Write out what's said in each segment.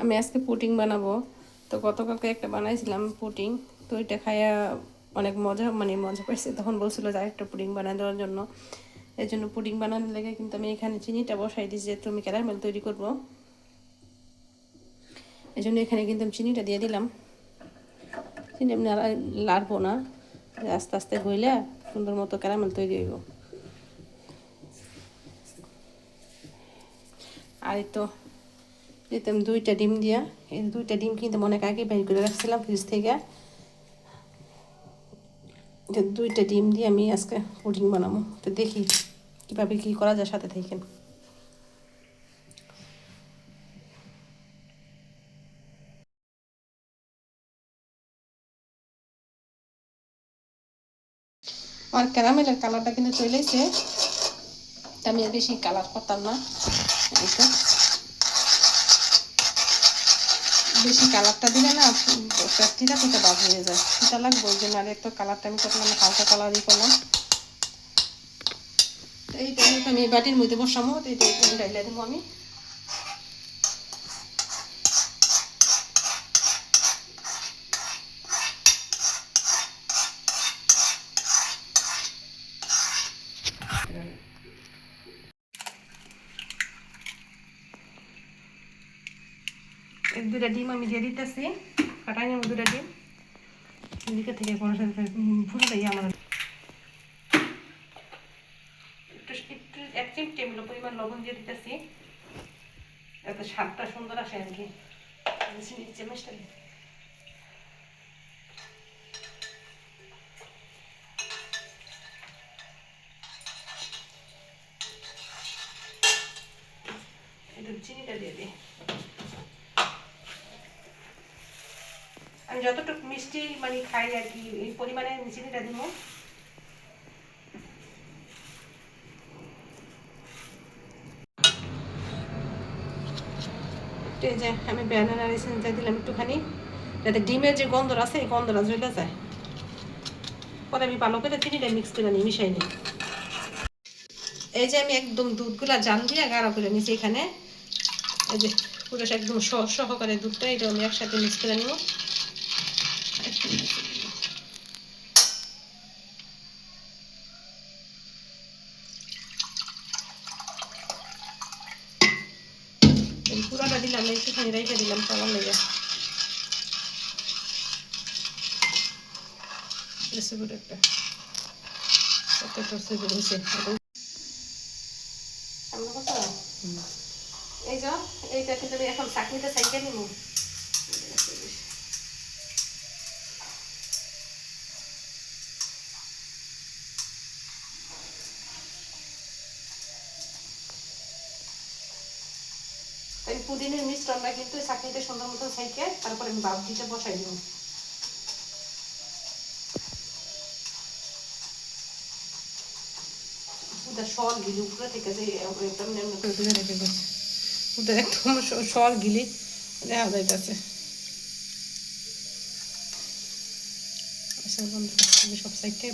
আমি আজকে পুটিং বানাবো। তো গতকালকে একটা বানাইছিলাম পুটিং তো এটা খাইয়া অনেক মজা মানে মজা পাইছে। তখন বলছিল যে একটা পুডিং বানাই দেওয়ার জন্য। এই জন্য পুডিং বানানোর লেগে কিন্তু আমি এখানে চিনিটা বসাই দিয়েছি যেহেতু আমি ক্যারামেল তৈরি করব। এই জন্য এখানে কিন্তু আমি চিনিটা দিয়ে দিলাম। চিনি আর লাড়বো না। আস্তে আস্তে হইলে সুন্দর মতো ক্যারামেল তৈরি হইব। আর তো দিতাম দুইটা ডিম দিয়া। এই দুইটা ডিম কিন্তু অনেক আগে বের করে রাখছিলাম ফ্রিজ থেকে। দুইটা ডিম দিয়ে আমি আজকে পুডিং বানাবো। তো দেখি কীভাবে কী করা যায় সাথে থেকে। আমার ক্যারামেলের কালারটা কিন্তু চলেছে আমি আর বেশি কালার করতাম না তো বেশি কালারটা দিলে না পেস্টিটা থেকে বাদ হয়ে যায়। সেটা লাগবে, ওই জন্য আর একটু কালারটা আমি করলাম হালকা কালারই করলাম। তো এইটা তো আমি বাটির মধ্যে বসামো তো একটু ডাইলে দেবো আমি। এক দুটা ডিম আমি দিয়ে দিতেছি কাটাই নেব দুটা ডিম এদিকে থেকে কোনো সাথে ভুলে দেয় আমার একটু একটু এক চিমটি টেবিল পরিমাণ লবণ দিয়ে দিতেছি যাতে স্বাদটা সুন্দর আসে আর কি চামচটা একটু চিনিটা দিয়ে দিই আমি যতটুকু মিষ্টি মানে খাই আর কি, এই পরিমাণে চিনিটা দিব। যে আমি এসেন্সটা দিলাম একটুখানি, যাতে ডিমের যে গন্ধ আছে, এই গন্ধটা চলে যায়। পরে আমি ভালো করে চিনিটা মিক্স করে নিই, মিশাই নিই। এই যে আমি একদম দুধগুলা জাল দিয়ে গাঢ় করে নিয়েছি এখানে। এই যে পুরো একদম সহকারে দুধটা এটা আমি একসাথে মিক্স করে নিব। পুরাটা দিলাম একটুখানি রেখে দিলাম, সবার লেগে। রেসিপিটা একটা। এই যে, এইটা কিন্তু আমি এখন চাকরিতে সাইকেল নিব। এই পুদিনের মিশ্রণটা কিন্তু সুন্দর মতো সাইকে আমি বসাই দিব। গিলি, উপরে থেকে যে একদম রেখে গেছে গিলি দেখা যাইতেছে। সব সাইডে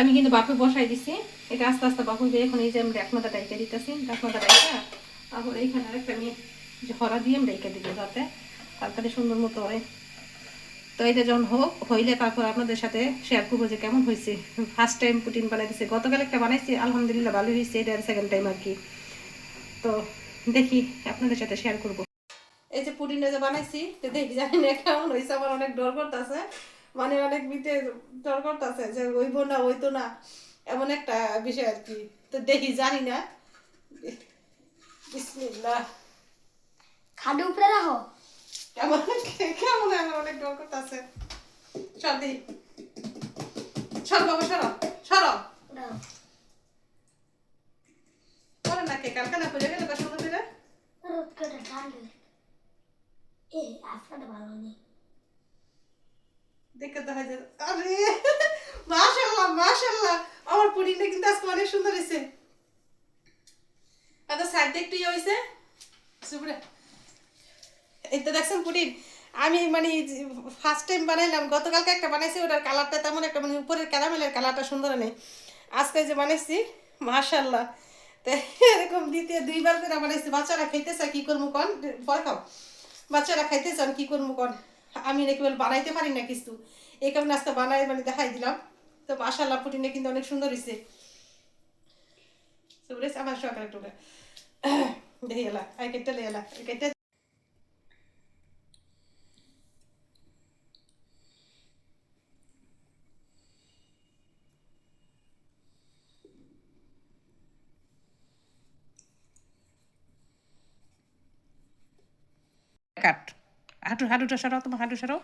আমি কিন্তু বাপে বসাই দিছি। এটা আস্তে আস্তে বাপু দিয়ে এখন এই যে আমি ডাকমাটা ডাইকে দিতেছি ডাকমাটা ডাইকা তারপর এইখানে আরেকটা আমি যে হরা দিয়ে আমি ডাইকে দিব যাতে। তাড়াতাড়ি সুন্দর মতো হয়। তো এটা যখন হোক, হইলে তারপর আপনাদের সাথে শেয়ার করব যে কেমন হয়েছে। ফার্স্ট টাইম পুটিন বানাই দিছে। গতকাল একটা বানাইছি, আলহামদুলিল্লাহ ভালো হয়েছে। এটা সেকেন্ড টাইম আর কি। তো দেখি আপনাদের সাথে শেয়ার করব। এই যে পুডিনটা যে বানাইছি, তো দেখি জানি না কেমন হয়েছে, আমার অনেক ডর করতেছে। মানে অনেক মিটে ডর করতেছে যে ওইব না ওইতো না এমন একটা বিষয় আর কি। তো দেখি জানি না। বিসমিল্লাহ। খাডু উপরে রাখো। কেমন কেমন আমার অনেক ডর করতেছে। চল দি সর বাবা সরো সরো। করে না কে? কালকে না পড়ে গেলে? বা সুন্দর করে ঠান্ডা এ আপনারটা ভালো নেই। দেখে দেখা যায়, আরে, মাশাআল্লাহ মাশাআল্লাহ, আমার পুডিংটা কিন্তু আজকে অনেক সুন্দর হয়েছে। আচ্ছা সাইডে একটু ইয়ে হয়েছে? সুপুরে এই তো দেখছেন পুডিং। আমি মানে ফার্স্ট টাইম বানাইলাম, গতকালকে একটা বানাইছি, ওটার কালারটা তেমন একটা মানে উপরের ক্যারামেলের কালারটা সুন্দর নেই। আজকে যে বানাইছি, মাশাআল্লাহ। তো এরকম দ্বিতীয় দুইবার করে বানাইছি। বাচ্চারা খাইতেছে কি করব কন? ভয় খাও বাচ্চারা খাইতেছে কি করব কন? আমি নাকি বলে বানাইতে পারি না কিছু। এই কারণে আজকে বানাই মানে দেখাই দিলাম। তো মাশাল্লাহ পুটিনে কিন্তু অনেক সুন্দর হয়েছে আমার সকালে টুকা দেখি এলা আই কেটে এলা কেটে কাট। হাঁটু হাঁটুটা সরাও তোমার হাঁটু সরাও।